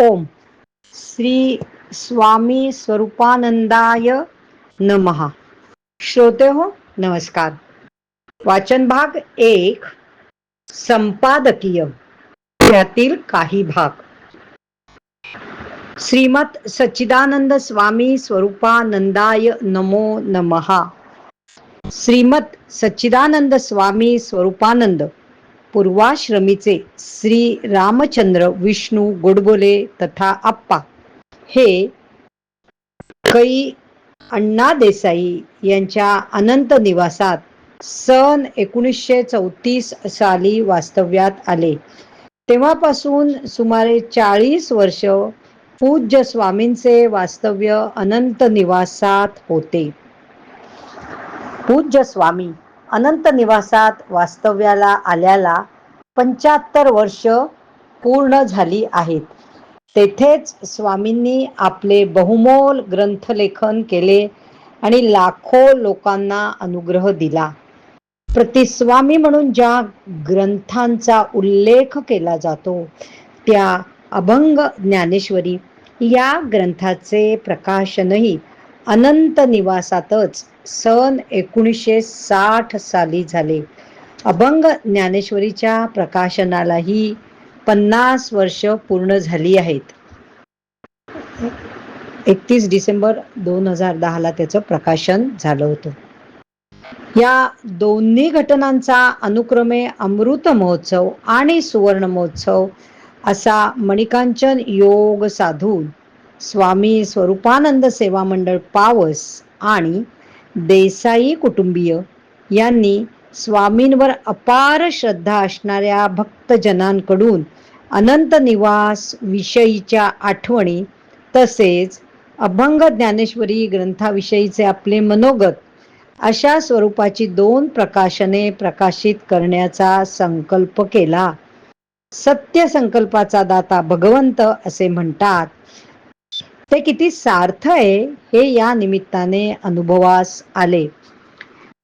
ओम। श्री स्वामी स्वरूपानंदाय नमहा श्रोते हो नमस्कार। वाचन भाग एक संपादकीय। त्यातील काही भाग। श्रीमत सच्चिदानंद स्वामी स्वरूपानंदाय नमो नमहा श्रीमत सच्चिदानंद स्वामी स्वरूपानंद। पूर्वाश्रमीचे श्री रामचंद्र विष्णू गोडबोले तथा आप्पा. हे कै अण्णा देसाई यांच्या अनंत निवासात सन एकोणीसशे चौतीस साली वास्तव्यात आले. तेव्हापासून सुमारे चाळीस वर्ष पूज्य स्वामींचे वास्तव्य अनंत निवासात होते. पूज्य स्वामी अनंत निवासात वास्तव्याला आल्याला पंच्याहत्तर वर्ष पूर्ण झाली आहेत. तेथेच स्वामींनी आपले बहुमोल ग्रंथलेखन केले आणि लाखो लोकांना अनुग्रह दिला. प्रतिस्वामी म्हणून ज्या ग्रंथांचा उल्लेख केला जातो त्या अभंग ज्ञानेश्वरी या ग्रंथाचे प्रकाशनही अनंत निवासातच सन एकोणीसशे साठ साली झाले. अभंग ज्ञानेश्वरीच्या प्रकाशनालाही पन्नास वर्ष पूर्ण झाली आहेत. एकतीस डिसेंबर दोन हजार दहाला त्याचं प्रकाशन झालं होतं. या दोन्ही घटनांचा अनुक्रमे अमृत महोत्सव आणि सुवर्ण महोत्सव असा मणिकांचन योग साधून स्वामी स्वरूपानंद सेवा मंडळ पावस आणि देसाई कुटुंबीय यांनी स्वामींवर अपार श्रद्धा असणाऱ्या भक्तजनांकडून अनंत निवास विषयीच्या आठवणी तसेच अभंग ज्ञानेश्वरी ग्रंथाविषयीचे आपले मनोगत अशा स्वरूपाची दोन प्रकाशने प्रकाशित करण्याचा संकल्प केला. सत्य संकल्पाचा दाता भगवंत असे म्हणतात ते किती सार्थ आहे हे या निमित्ताने अनुभवास आले.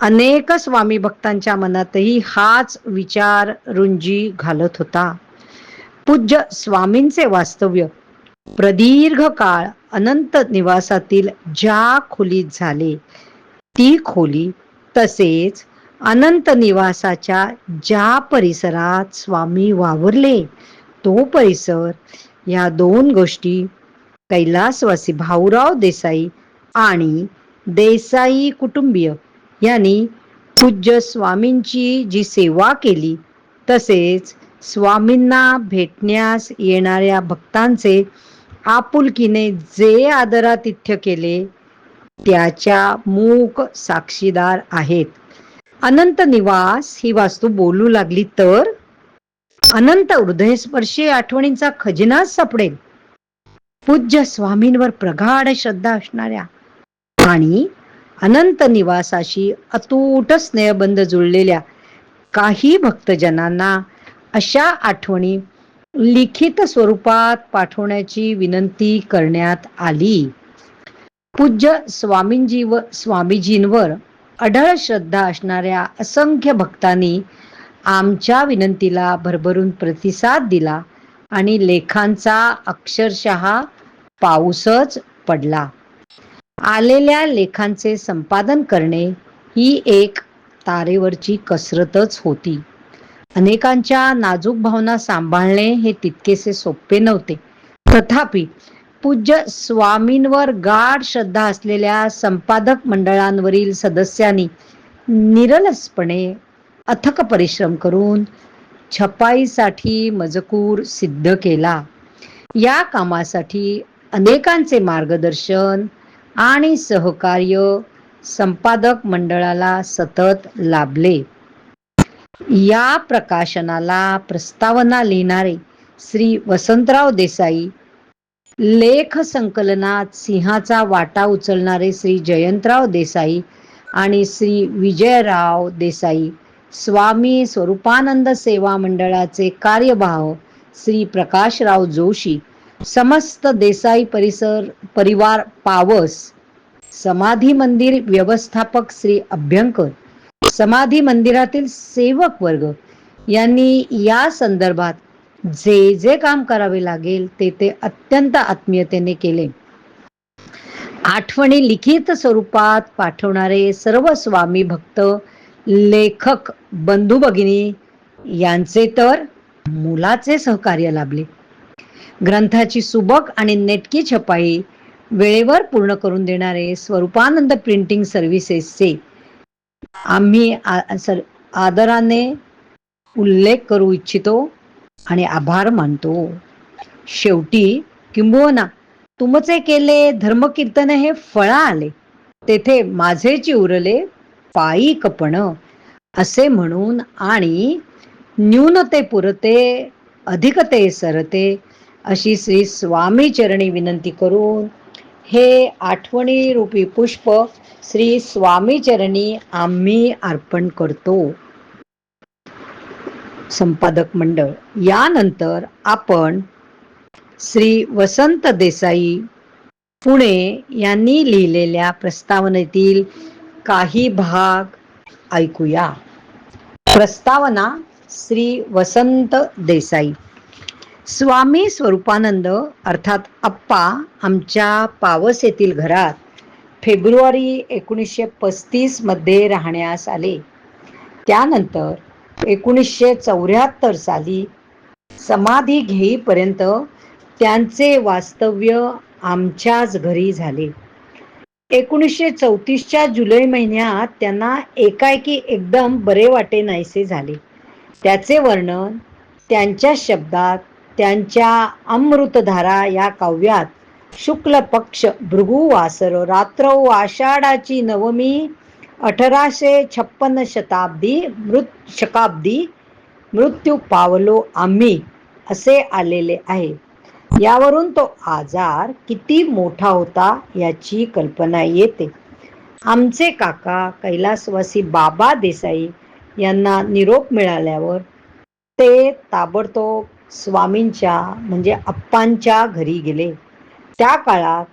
अनेक स्वामी भक्तांच्या मनातही हाच विचार रुंजी घालत होता. पूज्य स्वामींचे वास्तव्य प्रदीर्घ काळ अनंत निवासातील ज्या खोलीत झाले ती खोली तसेच अनंत निवासाच्या ज्या परिसरात स्वामी वावरले तो परिसर या दोन गोष्टी कैलासवासी भाऊराव देसाई आणि देसाई कुटुंबीय यांनी पूज्य स्वामींची जी सेवा केली तसेच स्वामींना भेटण्यास येणाऱ्या भक्तांचे आपुलकीने जे आदरातिथ्य केले त्याच्या मूक साक्षीदार आहेत. अनंत निवास ही वास्तू बोलू लागली तर? अनंत हृदयस्पर्शी आठवणींचा खजिनाच सापडेल. पूज्य स्वामींवर प्रगाढ श्रद्धा असणाऱ्या आणि अनंत निवासाशी अतूट स्नेहबंध जुळलेल्या काही भक्तजनांना अशा आठवणी लिखित स्वरूपात पाठवण्याची विनंती करण्यात आली. पूज्य स्वामींजी व स्वामीजींवर अढळ श्रद्धा असणाऱ्या असंख्य भक्तांनी आमच्या विनंतीला भरभरून प्रतिसाद दिला. आणि लेखांचा अक्षरशः पाऊसच पडला. आलेल्या लेखांचे संपादन करणे ही एक तारेवरची कसरतच होती. अनेकांच्या नाजूक भावना सांभाळणे हे तितकेसे सोपे नव्हते. तथापि पूज्य स्वामींवर गाढ श्रद्धा असलेल्या संपादक मंडळांवरील सदस्यांनी निरलसपणे अथक परिश्रम करून छपाईसाठी मजकूर सिद्ध केला. या कामासाठी अनेकांचे मार्गदर्शन आणि सहकार्य संपादक मंडळाला सतत लाभले. या प्रकाशनाला प्रस्तावना लिहिणारे श्री वसंतराव देसाई लेख संकलनात सिंहाचा वाटा उचलणारे श्री जयंतराव देसाई आणि श्री विजयराव देसाई स्वामी स्वरूपानंद सेवा मंडळाचे कार्यभाव श्री प्रकाशराव जोशी समस्त देसाई परिसर परिवार पावस समाधी मंदिर व्यवस्थापक श्री अभ्यंकर समाधी मंदिरातील सेवक वर्ग यांनी या संदर्भात जे जे काम करावे लागेल ते ते अत्यंत आत्मीयतेने केले. आठवणी लिखित स्वरूपात पाठवणारे सर्व स्वामी भक्त लेखक बंधू भगिनी यांचे तर मुलाचे सहकार्य लाभले. ग्रंथाची सुबक आणि नेटकी छपाई वेळेवर पूर्ण करून देणारे स्वरूपानंद प्रिंटिंग सर्व्हिसेसचे आम्ही आदराने उल्लेख करू इच्छितो आणि आभार मानतो. शेवटी किंबहुना तुमचे केले धर्मकीर्तन हे फळा आले. तेथे माझेची उरले पायी कपण असे म्हणून आणि न्यूनते पुरते अधिकते सरते अशी श्री स्वामी चरणी विनंती करून हे आठवणी रूपी पुष्प श्री स्वामी चरणी आम्ही अर्पण करतो. संपादक मंडळ यानंतर आपण श्री वसंत देसाई पुणे यांनी लिहिलेल्या प्रस्तावनेतील काही भाग ऐकूया. प्रस्तावना श्री वसंत देसाई. स्वामी स्वरूपानंद अर्थात अप्पा आमच्या पावस येथील घरात फेब्रुवारी एकोणीसशे पस्तीसमध्ये राहण्यास आले. त्यानंतर एकोणीसशे चौऱ्याहत्तर साली समाधी घेईपर्यंत त्यांचे वास्तव्य आमच्याच घरी झाले. एकोणीसशे चौतीसच्या जुलै महिन्यात त्यांना एकाएकी एकदम बरे वाटे नाहीसे झाले. त्याचे वर्णन त्यांच्या शब्दात त्यांच्या अमृतधारा या काव्यात शुक्ल पक्ष भृगुवासर रात्र आषाढाची नवमी अठराशे छप्पन्न शताब्दी मृत शकाब्दी मृत्यू पावलो आम्ही असे आलेले आहे. यावरून तो आजार किती मोठा होता याची कल्पना येते. आमचे काका कैलासवासी बाबा देसाई यांना निरोप मिळाल्यावर ते ताबडतोब स्वामींच्या म्हणजे अप्पांच्या घरी गेले. त्या काळात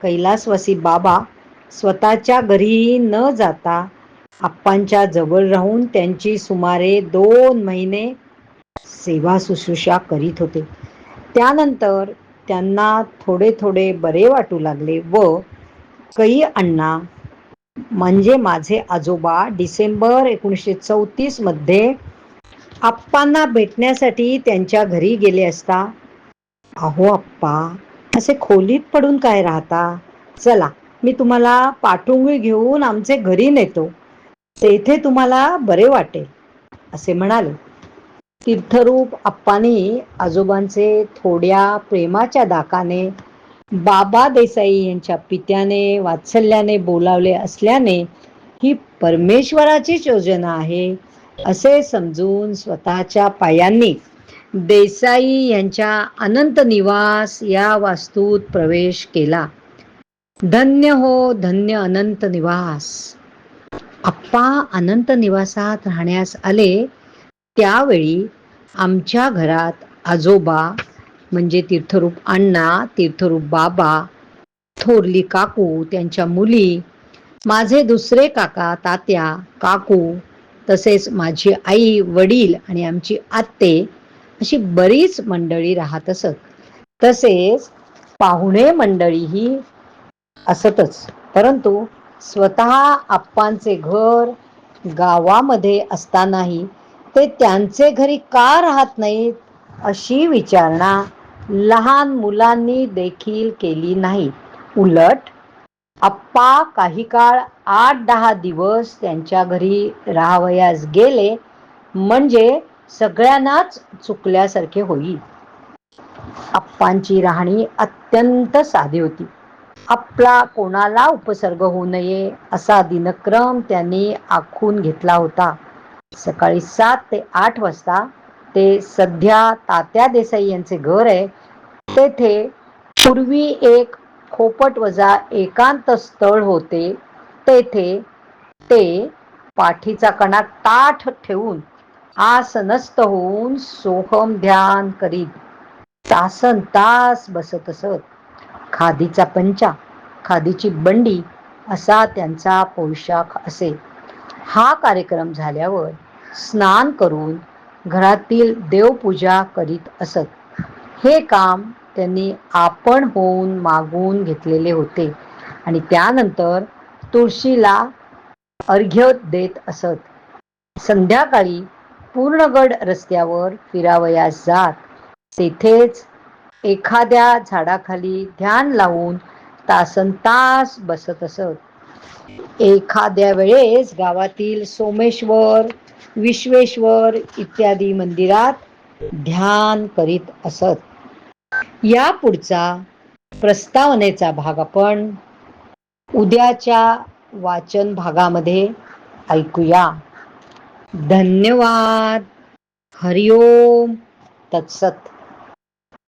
कैलासवासी बाबा स्वतःच्या घरीही न जाता आप्पांच्या जवळ राहून त्यांची सुमारे दोन महिने सेवा शुश्रूषा करीत होते. त्यानंतर त्यांना थोडे थोडे बरे वाटू लागले व कई अण्णा म्हणजे माझे आजोबा डिसेंबर एकोणीसशे चौतीसमध्ये आप्पांना भेटण्यासाठी त्यांच्या घरी गेले असता अहो आप्पा असे खोलीत पडून काय राहता? चला मी तुम्हाला पाठुंगी घेऊन आमचे घरी नेतो. तेथे तुम्हाला बरे वाटेल असे म्हणाले. तीर्थरूप आप्पानी आजोबांचे थोड्या प्रेमाच्या दाकाने बाबा देसाई यांच्या पित्याने वात्सल्याने बोलावले असल्याने ही परमेश्वराचीच योजना आहे असे समजून स्वतःच्या पायांनी देसाई यांच्या अनंत निवास या वास्तूत प्रवेश केला. धन्य हो धन्य अनंत निवास. अप्पा अनंत निवासात राहण्यास आले त्यावेळी आमच्या घरात आजोबा म्हणजे तीर्थरूप अण्णा तीर्थरूप बाबा थोरली काकू त्यांच्या मुली माझे दुसरे काका तात्या काकू तसेच माझी आई वडील आणि आमची आत्ते अशी बरीच मंडळी राहत असत. तसेच पाहुणे मंडळीही असतच. परंतु स्वतः आप्पांचे घर गावामध्ये असतानाही ते त्यांचे घरी का राहत नाहीत अशी विचारणा लहान मुलांनी देखील केली नाही. उलट आप्पा काही काळ आठ दहा दिवस त्यांच्या घरी राहावयास गेले म्हणजे सगळ्यांनाच चुकल्यासारखे होईल. आप्पांची राहणी अत्यंत साधी होती. आपला कोणाला उपसर्ग होऊ नये असा दिनक्रम त्यांनी आखून घेतला होता. सकाळी सात ते आठ वाजता ते सध्या तात्या देसाई यांचे घर आहे. तेथे पूर्वी एक खोपट वजा एकांत स्थळ होते. तेथे ते पाठीचा कणा ताठ ठेवून आसनस्थ होऊन सोहम ध्यान करीत तासन तास बसत असत. खादीचा पंचा खादीची बंडी असा त्यांचा पोशाख असे. हा कार्यक्रम झाल्यावर स्नान करून घरातील देवपूजा करीत असत. हे काम त्यांनी आपण होऊन मागून घेतलेले होते आणि त्यानंतर तुळशीला अर्घ्य देत असत. संध्याकाळी पूर्णगड रस्त्यावर फिरावयास जात तेथेच एखाद्या झाडाखाली ध्यान लावून तासन तास बसत असत. एखाद्या वेळेस गावातील सोमेश्वर विश्वेश्वर इत्यादी मंदिरात ध्यान करीत असत. या पुढचा प्रस्तावनेचा भाग आपण उद्याच्या वाचन भागामध्ये ऐकूया. धन्यवाद. हरिओम. तत्सत.